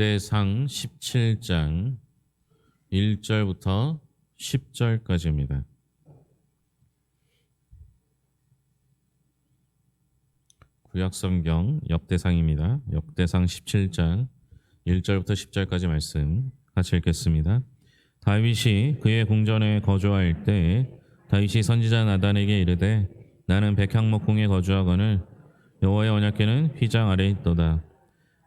역대상 17장 1절부터 10절까지입니다. 구약성경 역대상입니다. 역대상 17장 1절부터 10절까지 말씀 같이 읽겠습니다. 다윗이 그의 궁전에 거주할 때 다윗이 선지자 나단에게 이르되 나는 백향목궁에 거주하거늘 여호와의 언약궤는 휘장 아래 있도다.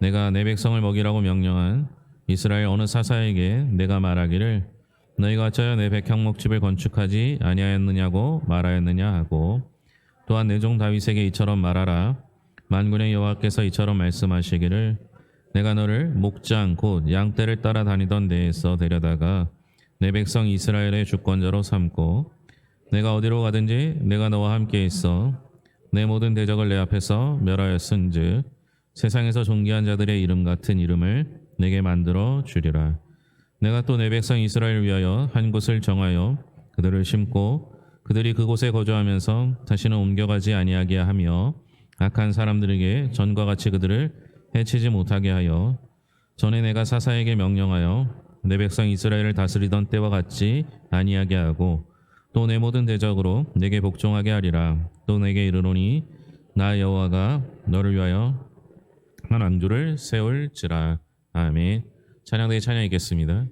내가 내 백성을 먹이라고 명령한 이스라엘 어느 사사에게 내가 말하기를 너희가 어찌하여 내 백향목집을 건축하지 아니하였느냐고 말하였느냐 하고 또한 내 종 다윗에게 이처럼 말하라. 만군의 여호와께서 이처럼 말씀하시기를 내가 너를 목장 곧 양떼를 따라 다니던 데에서 데려다가 내 백성 이스라엘의 주권자로 삼고 내가 어디로 가든지 내가 너와 함께 있어 내 모든 대적을 내 앞에서 멸하였은즉 세상에서 존귀한 자들의 이름 같은 이름을 내게 만들어 주리라. 내가 또 내 백성 이스라엘을 위하여 한 곳을 정하여 그들을 심고 그들이 그곳에 거주하면서 다시는 옮겨가지 아니하게 하며 악한 사람들에게 전과 같이 그들을 해치지 못하게 하여 전에 내가 사사에게 명령하여 내 백성 이스라엘을 다스리던 때와 같이 아니하게 하고 또 내 모든 대적으로 내게 복종하게 하리라. 또 내게 이르노니 나 여호와가 너를 위하여 한 왕조를 세울지라 아멘 찬양대에 찬양하겠습니다.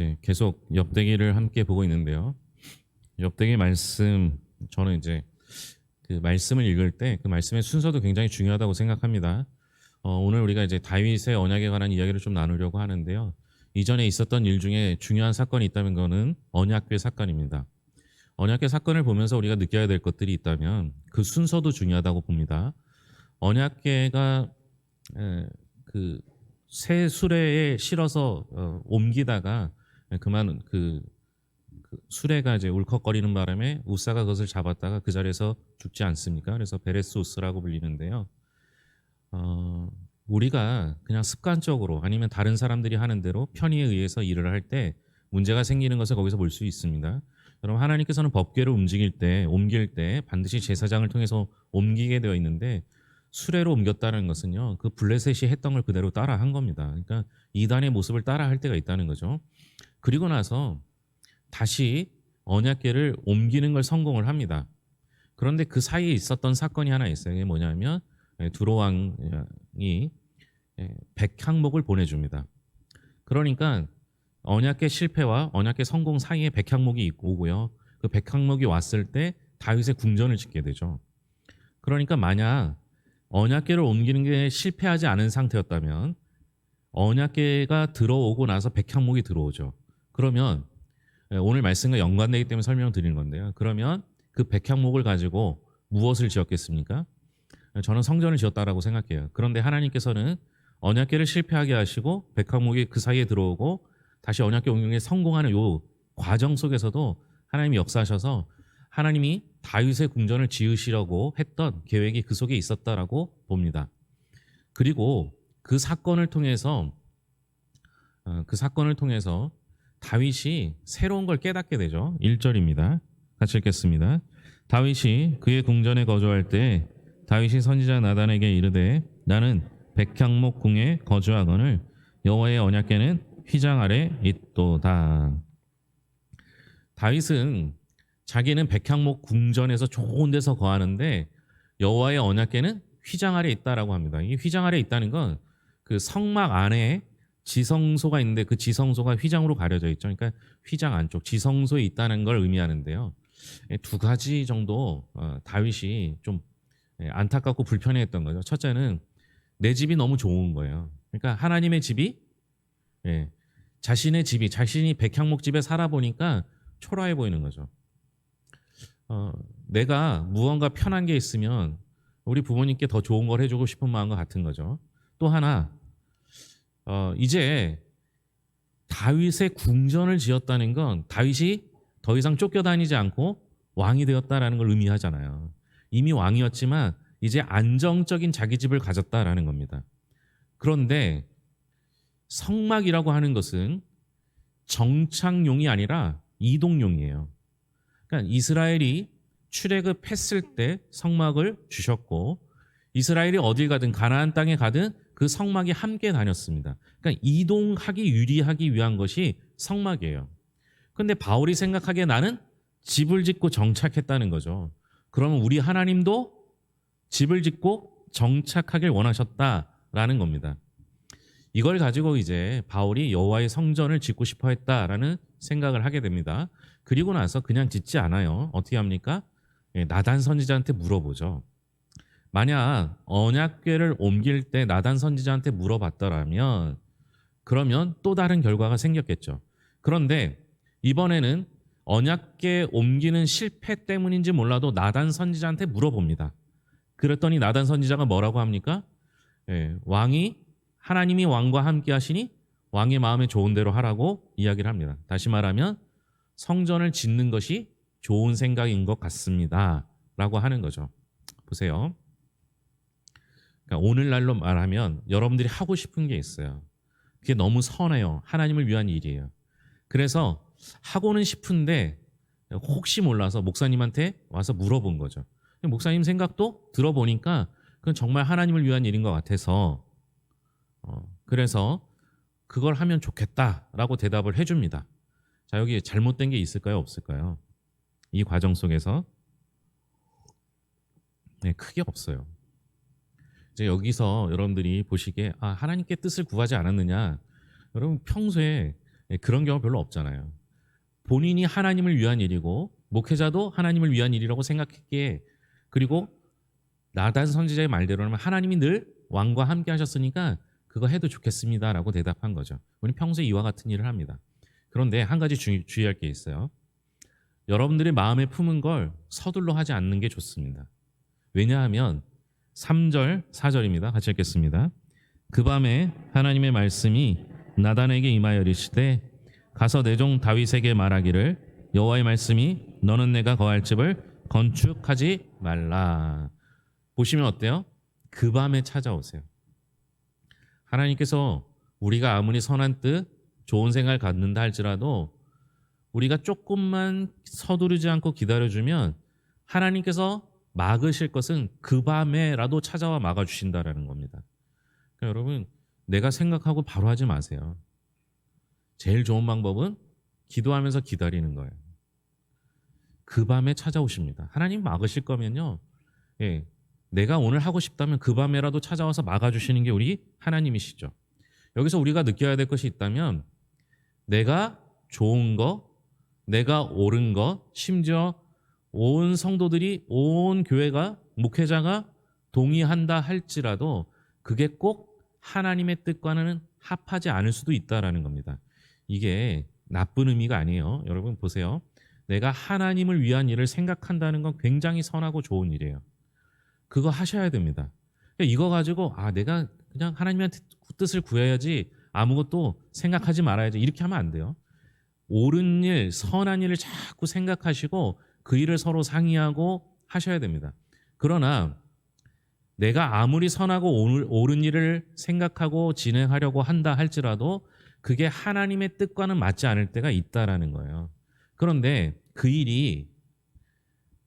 이제 계속 엽대기를 함께 보고 있는데요. 엽대기 말씀 저는 이제 그 말씀을 읽을 때 그 말씀의 순서도 굉장히 중요하다고 생각합니다. 어, 오늘 우리가 이제 다윗의 언약에 관한 이야기를 좀 나누려고 하는데요. 이전에 있었던 일 중에 중요한 사건이 있다면 그거는 언약궤 사건입니다. 언약궤 사건을 보면서 우리가 느껴야 될 것들이 있다면 그 순서도 중요하다고 봅니다. 언약궤가 그 새 수레에 실어서 어, 옮기다가 그만 그, 그 수레가 이제 울컥거리는 바람에 우사가 그것을 잡았다가 그 자리에서 죽지 않습니까? 그래서 베레스 우스라고 불리는데요. 어, 우리가 그냥 습관적으로 아니면 다른 사람들이 하는 대로 편의에 의해서 일을 할 때 문제가 생기는 것을 거기서 볼 수 있습니다. 여러분 하나님께서는 법궤를 움직일 때 옮길 때 반드시 제사장을 통해서 옮기게 되어 있는데 수레로 옮겼다는 것은요 그 블레셋이 했던 걸 그대로 따라 한 겁니다. 그러니까 이단의 모습을 따라 할 때가 있다는 거죠. 그리고 나서 다시 언약궤를 옮기는 걸 성공을 합니다. 그런데 그 사이에 있었던 사건이 하나 있어요. 이게 뭐냐면 예, 두로왕이 예, 백향목을 보내줍니다. 그러니까 언약계 실패와 언약계 성공 사이에 백향목이 오고요. 그 백향목이 왔을 때 다윗의 궁전을 짓게 되죠. 그러니까 만약 언약계를 옮기는 게 실패하지 않은 상태였다면 언약계가 들어오고 나서 백향목이 들어오죠. 그러면 예, 오늘 말씀과 연관되기 때문에 설명을 드리는 건데요. 그러면 그 백향목을 가지고 무엇을 지었겠습니까? 저는 성전을 지었다라고 생각해요. 그런데 하나님께서는 언약궤를 실패하게 하시고 백향목이 그 사이에 들어오고 다시 언약궤 옮기에 성공하는 요 과정 속에서도 하나님이 역사하셔서 하나님이 다윗의 궁전을 지으시려고 했던 계획이 그 속에 있었다라고 봅니다. 그리고 그 사건을 통해서 어, 그 사건을 통해서 다윗이 새로운 걸 깨닫게 되죠. 1절입니다. 같이 읽겠습니다. 다윗이 그의 궁전에 거주할 때 다윗이 선지자 나단에게 이르되 나는 백향목 궁에 거주하거늘 여호와의 언약궤는 휘장 아래 있도다. 다윗은 자기는 백향목 궁전에서 좋은 데서 거하는데 여호와의 언약궤는 휘장 아래 있다라고 합니다. 이 휘장 아래 있다는 건 그 성막 안에 지성소가 있는데 그 지성소가 휘장으로 가려져 있죠. 그러니까 휘장 안쪽 지성소에 있다는 걸 의미하는데요. 두 가지 정도 어, 다윗이 좀 예, 안타깝고 불편해했던 거죠. 첫째는 내 집이 너무 좋은 거예요. 그러니까 하나님의 집이 예, 자신의 집이 자신이 백향목 집에 살아 보니까 초라해 보이는 거죠. 어, 내가 무언가 편한 게 있으면 우리 부모님께 더 좋은 걸 해주고 싶은 마음과 같은 거죠. 또 하나 어, 이제 다윗의 궁전을 지었다는 건 다윗이 더 이상 쫓겨다니지 않고 왕이 되었다라는 걸 의미하잖아요. 이미 왕이었지만 이제 안정적인 자기 집을 가졌다라는 겁니다. 그런데 성막이라고 하는 것은 정착용이 아니라 이동용이에요. 그러니까 이스라엘이 출애굽했을 때 성막을 주셨고 이스라엘이 어딜 가든 가나안 땅에 가든 그 성막이 함께 다녔습니다. 그러니까 이동하기 유리하기 위한 것이 성막이에요. 근데 바울이 생각하기에 나는 집을 짓고 정착했다는 거죠. 그러면 우리 하나님도 집을 짓고 정착하길 원하셨다라는 겁니다. 이걸 가지고 이제 바울이 여호와의 성전을 짓고 싶어 했다라는 생각을 하게 됩니다. 그리고 나서 그냥 짓지 않아요. 어떻게 합니까? 예, 나단 선지자한테 물어보죠. 만약 언약궤를 옮길 때 나단 선지자한테 물어봤더라면 그러면 또 다른 결과가 생겼겠죠. 그런데 이번에는 언약궤 옮기는 실패 때문인지 몰라도 나단 선지자한테 물어봅니다. 그랬더니 나단 선지자가 뭐라고 합니까? 예, 왕이 하나님이 왕과 함께 하시니 왕의 마음에 좋은 대로 하라고 이야기를 합니다. 다시 말하면 성전을 짓는 것이 좋은 생각인 것 같습니다. 라고 하는 거죠. 보세요. 그러니까 오늘날로 말하면 여러분들이 하고 싶은 게 있어요. 그게 너무 선해요. 하나님을 위한 일이에요. 그래서 하고는 싶은데 혹시 몰라서 목사님한테 와서 물어본 거죠. 목사님 생각도 들어보니까 그건 정말 하나님을 위한 일인 것 같아서 어, 그래서 그걸 하면 좋겠다라고 대답을 해줍니다. 자 여기 잘못된 게 있을까요 없을까요? 이 과정 속에서 네, 크게 없어요. 이제 여기서 여러분들이 보시기에 아 하나님께 뜻을 구하지 않았느냐? 여러분 평소에 예, 그런 경우 별로 없잖아요. 본인이 하나님을 위한 일이고 목회자도 하나님을 위한 일이라고 생각했기에 그리고 나단 선지자의 말대로는 하나님이 늘 왕과 함께 하셨으니까 그거 해도 좋겠습니다라고 대답한 거죠. 우리 평소에 이와 같은 일을 합니다. 그런데 한 가지 주, 주의할 게 있어요. 여러분들이 마음에 품은 걸 서둘러 하지 않는 게 좋습니다. 왜냐하면 3절, 4절입니다. 같이 읽겠습니다. 그 밤에 하나님의 말씀이 나단에게 임하여 이르시되 가서 내 종 다윗에게 말하기를 여호와의 말씀이 너는 내가 거할 집을 건축하지 말라. 보시면 어때요? 그 밤에 찾아오세요. 하나님께서 우리가 아무리 선한 뜻, 좋은 생각을 갖는다 할지라도 우리가 조금만 서두르지 않고 기다려주면 하나님께서 막으실 것은 그 밤에라도 찾아와 막아주신다라는 겁니다. 그러니까 여러분, 내가 생각하고 바로 하지 마세요. 제일 좋은 방법은 기도하면서 기다리는 거예요. 그 밤에 찾아오십니다. 하나님 막으실 거면요. 예, 내가 오늘 하고 싶다면 그 밤에라도 찾아와서 막아주시는 게 우리 하나님이시죠. 여기서 우리가 느껴야 될 것이 있다면 내가 좋은 거, 내가 옳은 것, 심지어 온 성도들이 온 교회가 목회자가 동의한다 할지라도 그게 꼭 하나님의 뜻과는 합하지 않을 수도 있다라는 겁니다. 이게 나쁜 의미가 아니에요. 여러분 보세요. 내가 하나님을 위한 일을 생각한다는 건 굉장히 선하고 좋은 일이에요. 그거 하셔야 됩니다. 그러니까 이거 가지고 아 내가 그냥 하나님한테 뜻을 구해야지 아무것도 생각하지 말아야지 이렇게 하면 안 돼요. 옳은 일, 선한 일을 자꾸 생각하시고 그 일을 서로 상의하고 하셔야 됩니다. 그러나 내가 아무리 선하고 옳은 일을 생각하고 진행하려고 한다 할지라도 그게 하나님의 뜻과는 맞지 않을 때가 있다라는 거예요. 그런데 그 일이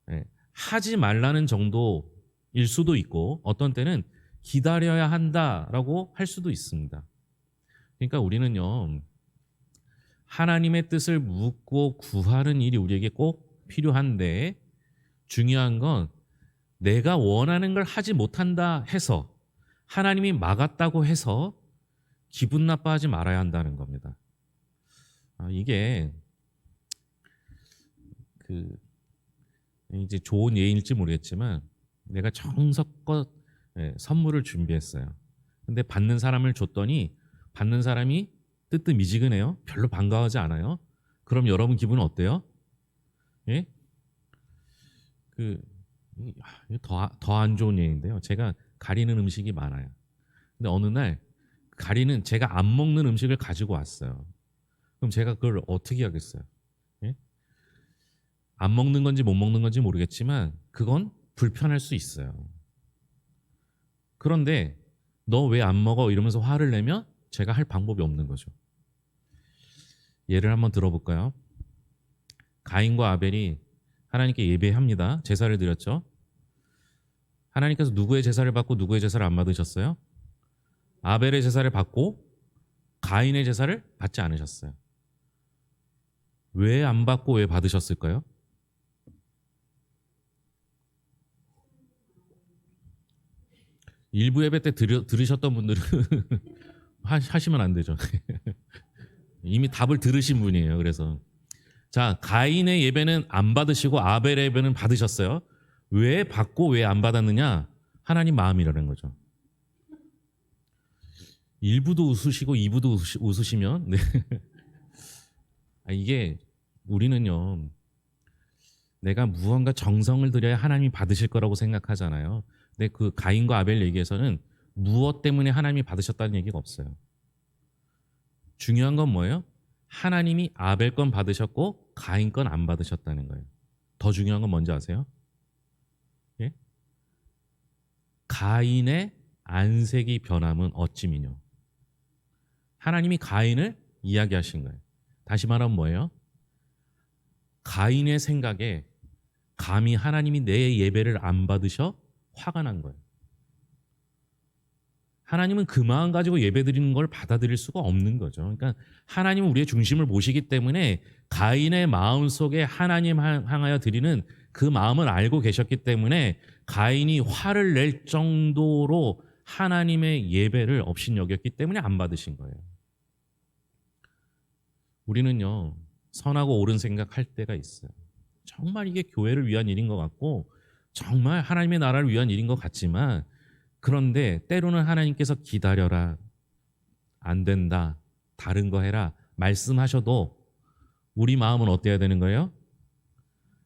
예, 하지 말라는 정도일 수도 있고 어떤 때는 기다려야 한다라고 할 수도 있습니다. 그러니까 우리는요 하나님의 뜻을 묻고 구하는 일이 우리에게 꼭 필요한데 중요한 건 내가 원하는 걸 하지 못한다 해서 하나님이 막았다고 해서 기분 나빠하지 말아야 한다는 겁니다. 아, 이게 그 이제 좋은 예인일지 모르겠지만 내가 정석껏 예, 선물을 준비했어요. 근데 받는 사람을 줬더니 받는 사람이 뜨뜻 미지근해요. 별로 반가워하지 않아요. 그럼 여러분 기분은 어때요? 예? 그더더 안 좋은 예인데요. 제가 가리는 음식이 많아요. 근데 어느 날 가리는 제가 안 먹는 음식을 가지고 왔어요. 그럼 제가 그걸 어떻게 하겠어요? 예? 안 먹는 건지 못 먹는 건지 모르겠지만 그건 불편할 수 있어요. 그런데 너 왜 안 먹어? 이러면서 화를 내면 제가 할 방법이 없는 거죠. 예를 한번 들어볼까요? 가인과 아벨이 하나님께 예배합니다. 제사를 드렸죠. 하나님께서 누구의 제사를 받고 누구의 제사를 안 받으셨어요? 아벨의 제사를 받고 가인의 제사를 받지 않으셨어요. 왜 안 받고 왜 받으셨을까요? 일부 예배 때 들으, 들으셨던 분들은 하시면 안 되죠. 이미 답을 들으신 분이에요. 그래서 자 가인의 예배는 안 받으시고 아벨의 예배는 받으셨어요. 왜 받고 왜 안 받았느냐? 하나님 마음이라는 거죠. 일부도 웃으시고 이부도 웃으시, 면 네. 아, 이게 우리는요. 내가 무언가 정성을 들여야 하나님이 받으실 거라고 생각하잖아요. 근데 그 가인과 아벨 얘기에서는 무엇 때문에 하나님이 받으셨다는 얘기가 없어요. 중요한 건 뭐예요? 하나님이 아벨 건 받으셨고 가인 건 안 받으셨다는 거예요. 더 중요한 건 뭔지 아세요? 예? 가인의 안색이 변함은 어찌미뇨. 하나님이 가인을 이야기하신 거예요. 다시 말하면 뭐예요? 가인의 생각에 감히 하나님이 내 예배를 안 받으셔 화가 난 거예요. 하나님은 그 마음 가지고 예배드리는 걸 받아들일 수가 없는 거죠. 그러니까 하나님은 우리의 중심을 보시기 때문에 가인의 마음 속에 하나님 향하여 드리는 그 마음을 알고 계셨기 때문에 가인이 화를 낼 정도로 하나님의 예배를 없인 여겼기 때문에 안 받으신 거예요. 우리는요 선하고 옳은 생각할 때가 있어요. 정말 이게 교회를 위한 일인 것 같고 정말 하나님의 나라를 위한 일인 것 같지만 그런데 때로는 하나님께서 기다려라 안 된다 다른 거 해라 말씀하셔도 우리 마음은 어때야 되는 거예요?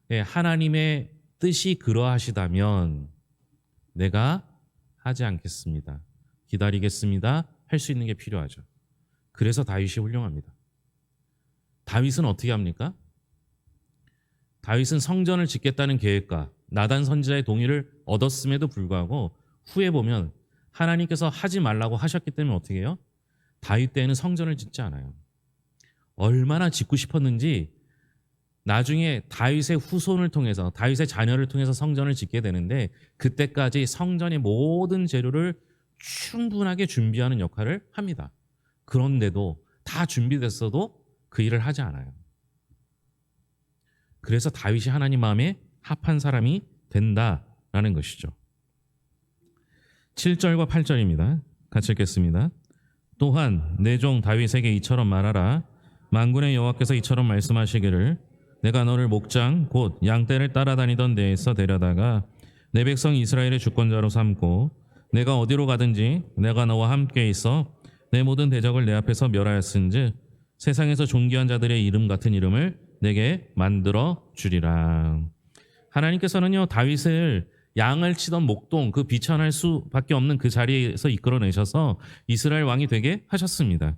예, 하나님의 뜻이 그러하시다면 내가 하지 않겠습니다. 기다리겠습니다. 할 수 있는 게 필요하죠. 그래서 다윗이 훌륭합니다. 다윗은 어떻게 합니까? 다윗은 성전을 짓겠다는 계획과 나단 선지자의 동의를 얻었음에도 불구하고 후에 보면 하나님께서 하지 말라고 하셨기 때문에 어떻게 해요? 다윗 때에는 성전을 짓지 않아요. 얼마나 짓고 싶었는지 나중에 다윗의 후손을 통해서 다윗의 자녀를 통해서 성전을 짓게 되는데 그때까지 성전의 모든 재료를 충분하게 준비하는 역할을 합니다. 그런데도 다 준비됐어도 그 일을 하지 않아요. 그래서 다윗이 하나님 마음에 합한 사람이 된다라는 것이죠. 7절과 8절입니다. 같이 읽겠습니다. 또한 내 종 다윗에게 이처럼 말하라 만군의 여호와께서 이처럼 말씀하시기를 내가 너를 목장 곧 양떼를 따라다니던 데에서 데려다가 내 백성 이스라엘의 주권자로 삼고 내가 어디로 가든지 내가 너와 함께 있어 내 모든 대적을 내 앞에서 멸하였은즉 세상에서 존귀한 자들의 이름 같은 이름을 내게 만들어 주리라. 하나님께서는요 다윗을 양을 치던 목동 그 비천할 수밖에 없는 그 자리에서 이끌어내셔서 이스라엘 왕이 되게 하셨습니다.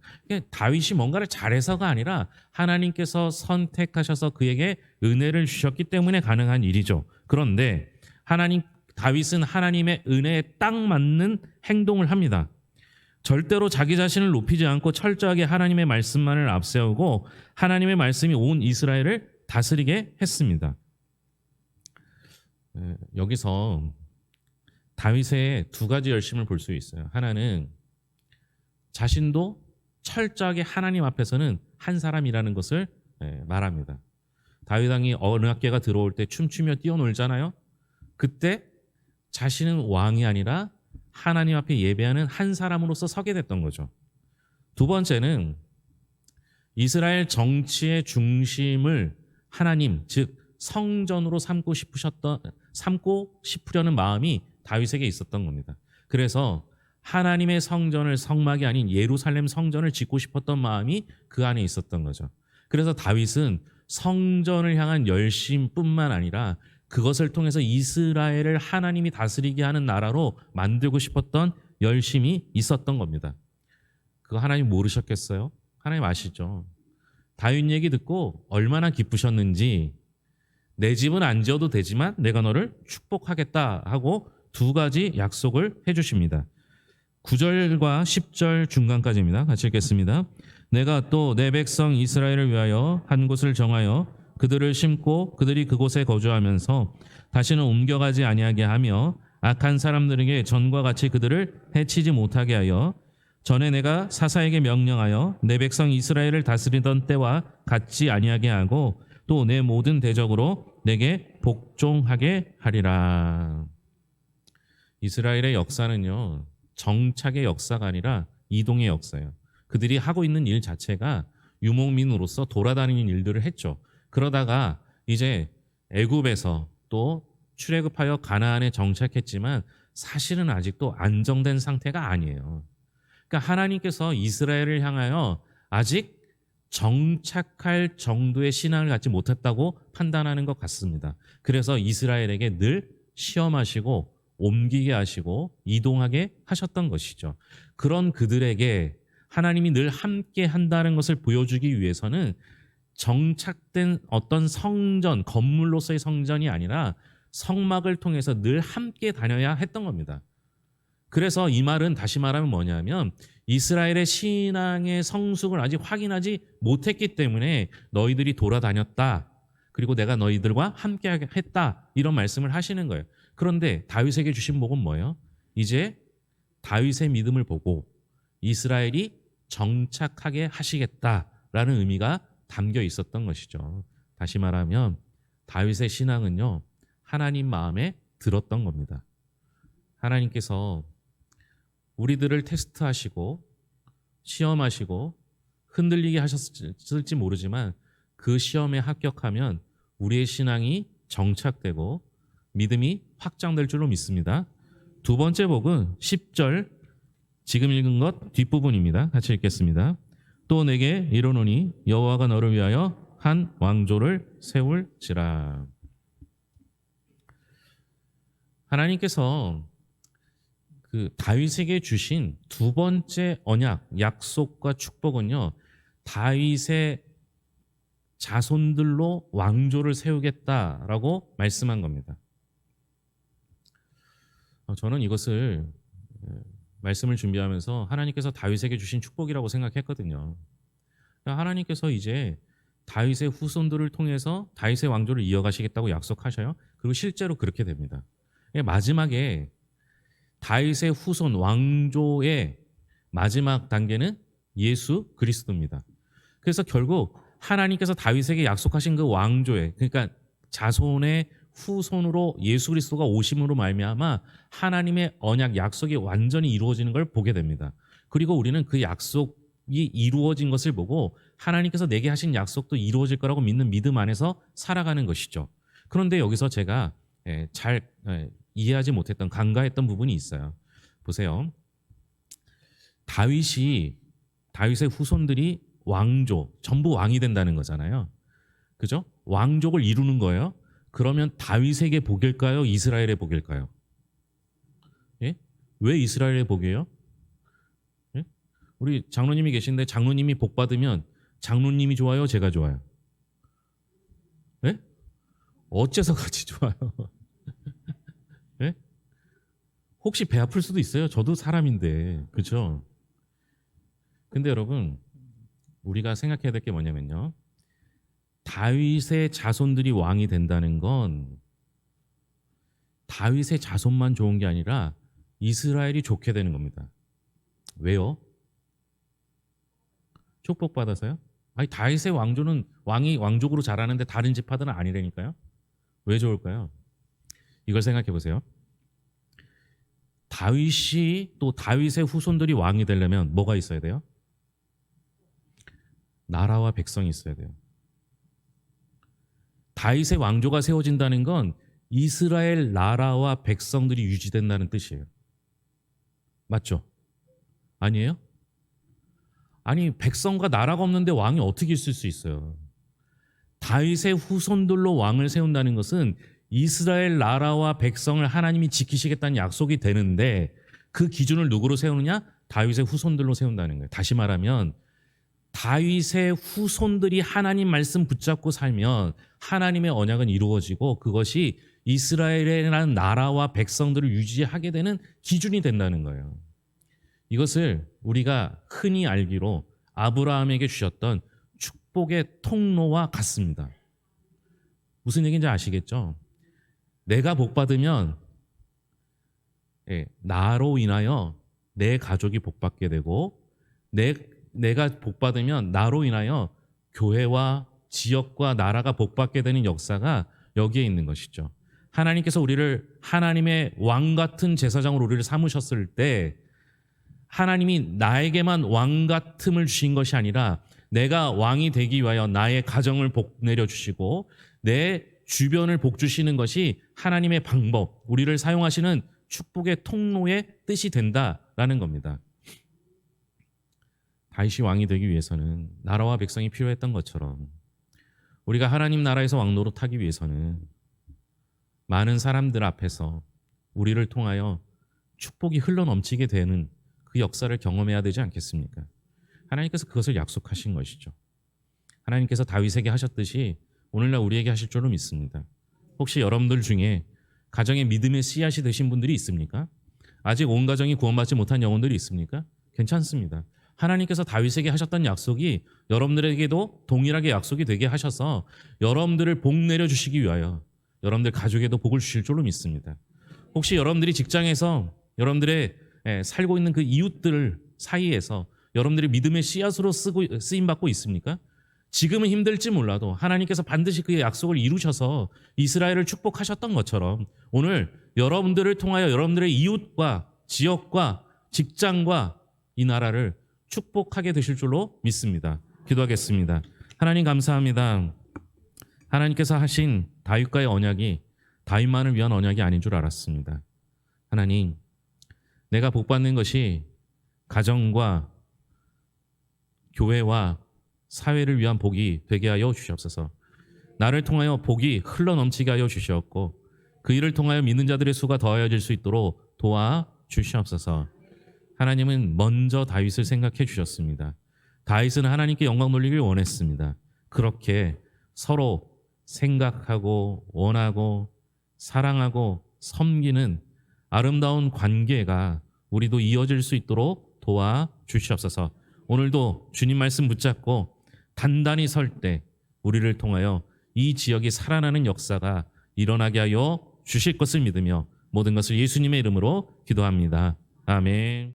다윗이 뭔가를 잘해서가 아니라 하나님께서 선택하셔서 그에게 은혜를 주셨기 때문에 가능한 일이죠. 그런데 하나님 다윗은 하나님의 은혜에 딱 맞는 행동을 합니다. 절대로 자기 자신을 높이지 않고 철저하게 하나님의 말씀만을 앞세우고 하나님의 말씀이 온 이스라엘을 다스리게 했습니다. 예, 여기서 다윗의 두 가지 열심을 볼 수 있어요. 하나는 자신도 철저하게 하나님 앞에서는 한 사람이라는 것을 예, 말합니다. 다윗 왕이 어느 학계가 들어올 때 춤추며 뛰어놀잖아요. 그때 자신은 왕이 아니라 하나님 앞에 예배하는 한 사람으로서 서게 됐던 거죠. 두 번째는 이스라엘 정치의 중심을 하나님 즉 성전으로 삼고 싶으셨던 삼고 싶으려는 마음이 다윗에게 있었던 겁니다. 그래서 하나님의 성전을 성막이 아닌 예루살렘 성전을 짓고 싶었던 마음이 그 안에 있었던 거죠. 그래서 다윗은 성전을 향한 열심뿐만 아니라 그것을 통해서 이스라엘을 하나님이 다스리게 하는 나라로 만들고 싶었던 열심이 있었던 겁니다. 그거 하나님 모르셨겠어요? 하나님 아시죠? 다윗 얘기 듣고 얼마나 기쁘셨는지 내 집은 안 지어도 되지만 내가 너를 축복하겠다 하고 두 가지 약속을 해주십니다. 9절과 10절 중간까지입니다. 같이 읽겠습니다. 내가 또 내 백성 이스라엘을 위하여 한 곳을 정하여 그들을 심고 그들이 그곳에 거주하면서 다시는 옮겨가지 아니하게 하며 악한 사람들에게 전과 같이 그들을 해치지 못하게 하여 전에 내가 사사에게 명령하여 내 백성 이스라엘을 다스리던 때와 같지 아니하게 하고 또 내 모든 대적으로 내게 복종하게 하리라. 이스라엘의 역사는요 정착의 역사가 아니라 이동의 역사예요. 그들이 하고 있는 일 자체가 유목민으로서 돌아다니는 일들을 했죠. 그러다가 이제 애굽에서 또 출애굽하여 가나안에 정착했지만 사실은 아직도 안정된 상태가 아니에요. 그러니까 하나님께서 이스라엘을 향하여 아직 정착할 정도의 신앙을 갖지 못했다고 판단하는 것 같습니다. 그래서 이스라엘에게 늘 시험하시고 옮기게 하시고 이동하게 하셨던 것이죠. 그런 그들에게 하나님이 늘 함께 한다는 것을 보여주기 위해서는 정착된 어떤 성전, 건물로서의 성전이 아니라 성막을 통해서 늘 함께 다녀야 했던 겁니다. 그래서 이 말은 다시 말하면 뭐냐면 이스라엘의 신앙의 성숙을 아직 확인하지 못했기 때문에 너희들이 돌아다녔다. 그리고 내가 너희들과 함께 했다. 이런 말씀을 하시는 거예요. 그런데 다윗에게 주신 복은 뭐예요? 이제 다윗의 믿음을 보고 이스라엘이 정착하게 하시겠다라는 의미가 담겨 있었던 것이죠. 다시 말하면 다윗의 신앙은요. 하나님 마음에 들었던 겁니다. 하나님께서 우리들을 테스트하시고 시험하시고 흔들리게 하셨을지 모르지만 그 시험에 합격하면 우리의 신앙이 정착되고 믿음이 확장될 줄로 믿습니다. 두 번째 복은 10절 지금 읽은 것 뒷부분입니다. 같이 읽겠습니다. 또 내게 이르노니 여호와가 너를 위하여 한 왕조를 세울지라. 하나님께서 그 다윗에게 주신 두 번째 언약, 약속과 축복은요. 다윗의 자손들로 왕조를 세우겠다라고 말씀한 겁니다. 어, 저는 이것을 에, 말씀을 준비하면서 하나님께서 다윗에게 주신 축복이라고 생각했거든요. 그러니까 하나님께서 이제 다윗의 후손들을 통해서 다윗의 왕조를 이어가시겠다고 약속하셔요. 그리고 실제로 그렇게 됩니다. 예, 마지막에 다윗의 후손 왕조의 마지막 단계는 예수 그리스도입니다. 그래서 결국 하나님께서 다윗에게 약속하신 그 왕조의 그러니까 자손의 후손으로 예수 그리스도가 오심으로 말미암아 하나님의 언약 약속이 완전히 이루어지는 걸 보게 됩니다. 그리고 우리는 그 약속이 이루어진 것을 보고 하나님께서 내게 하신 약속도 이루어질 거라고 믿는 믿음 안에서 살아가는 것이죠. 그런데 여기서 제가 예, 잘 예, 이해하지 못했던 간과했던 부분이 있어요. 보세요. 다윗이 다윗의 후손들이 왕조 전부 왕이 된다는 거잖아요. 그죠? 왕족을 이루는 거예요. 그러면 다윗에게 복일까요? 이스라엘의 복일까요? 예? 왜 이스라엘의 복이에요? 예? 우리 장로님이 계신데 장로님이 복 받으면 장로님이 좋아요, 제가 좋아요? 예? 어째서 같이 좋아요? 예? 혹시 배 아플 수도 있어요. 저도 사람인데, 그렇죠? 근데 여러분, 우리가 생각해야 될 게 뭐냐면요. 다윗의 자손들이 왕이 된다는 건 다윗의 자손만 좋은 게 아니라 이스라엘이 좋게 되는 겁니다. 왜요? 축복받아서요? 아니 다윗의 왕조는 왕이 왕족으로 자라는데 다른 지파들은 아니라니까요. 왜 좋을까요? 이걸 생각해 보세요. 다윗이 또 다윗의 후손들이 왕이 되려면 뭐가 있어야 돼요? 나라와 백성이 있어야 돼요. 다윗의 왕조가 세워진다는 건 이스라엘 나라와 백성들이 유지된다는 뜻이에요. 맞죠? 아니에요? 아니 백성과 나라가 없는데 왕이 어떻게 있을 수 있어요? 다윗의 후손들로 왕을 세운다는 것은 이스라엘 나라와 백성을 하나님이 지키시겠다는 약속이 되는데 그 기준을 누구로 세우느냐? 다윗의 후손들로 세운다는 거예요. 다시 말하면 다윗의 후손들이 하나님 말씀 붙잡고 살면 하나님의 언약은 이루어지고 그것이 이스라엘이라는 나라와 백성들을 유지하게 되는 기준이 된다는 거예요. 이것을 우리가 흔히 알기로 아브라함에게 주셨던 축복의 통로와 같습니다. 무슨 얘기인지 아시겠죠? 내가 복 받으면 예, 나로 인하여 내 가족이 복 받게 되고 내 내가 복 받으면 나로 인하여 교회와 지역과 나라가 복 받게 되는 역사가 여기에 있는 것이죠. 하나님께서 우리를 하나님의 왕 같은 제사장으로 우리를 삼으셨을 때 하나님이 나에게만 왕 같음을 주신 것이 아니라 내가 왕이 되기 위하여 나의 가정을 복 내려 주시고 내 주변을 복 주시는 것이 하나님의 방법, 우리를 사용하시는 축복의 통로의 뜻이 된다라는 겁니다. 다윗이 왕이 되기 위해서는 나라와 백성이 필요했던 것처럼 우리가 하나님 나라에서 왕 노릇하기 위해서는 많은 사람들 앞에서 우리를 통하여 축복이 흘러 넘치게 되는 그 역사를 경험해야 되지 않겠습니까? 하나님께서 그것을 약속하신 것이죠. 하나님께서 다윗에게 하셨듯이 오늘날 우리에게 하실 줄로 믿습니다. 혹시 여러분들 중에 가정의 믿음의 씨앗이 되신 분들이 있습니까? 아직 온 가정이 구원받지 못한 영혼들이 있습니까? 괜찮습니다. 하나님께서 다윗에게 하셨던 약속이 여러분들에게도 동일하게 약속이 되게 하셔서 여러분들을 복 내려 주시기 위하여 여러분들 가족에도 복을 주실 줄로 믿습니다. 혹시 여러분들이 직장에서 여러분들의 예, 살고 있는 그 이웃들 사이에서 여러분들이 믿음의 씨앗으로 쓰고 쓰임 받고 있습니까? 지금은 힘들지 몰라도 하나님께서 반드시 그의 약속을 이루셔서 이스라엘을 축복하셨던 것처럼 오늘 여러분들을 통하여 여러분들의 이웃과 지역과 직장과 이 나라를 축복하게 되실 줄로 믿습니다. 기도하겠습니다. 하나님 감사합니다. 하나님께서 하신 다윗과의 언약이 다윗만을 위한 언약이 아닌 줄 알았습니다. 하나님, 내가 복받는 것이 가정과 교회와 사회를 위한 복이 되게 하여 주시옵소서. 나를 통하여 복이 흘러 넘치게 하여 주시옵고 그 일을 통하여 믿는 자들의 수가 더하여질 수 있도록 도와 주시옵소서. 하나님은 먼저 다윗을 생각해 주셨습니다. 다윗은 하나님께 영광 돌리길 원했습니다. 그렇게 서로 생각하고 원하고 사랑하고 섬기는 아름다운 관계가 우리도 이어질 수 있도록 도와 주시옵소서. 오늘도 주님 말씀 붙잡고 단단히 설 때 우리를 통하여 이 지역이 살아나는 역사가 일어나게 하여 주실 것을 믿으며 모든 것을 예수님의 이름으로 기도합니다. 아멘.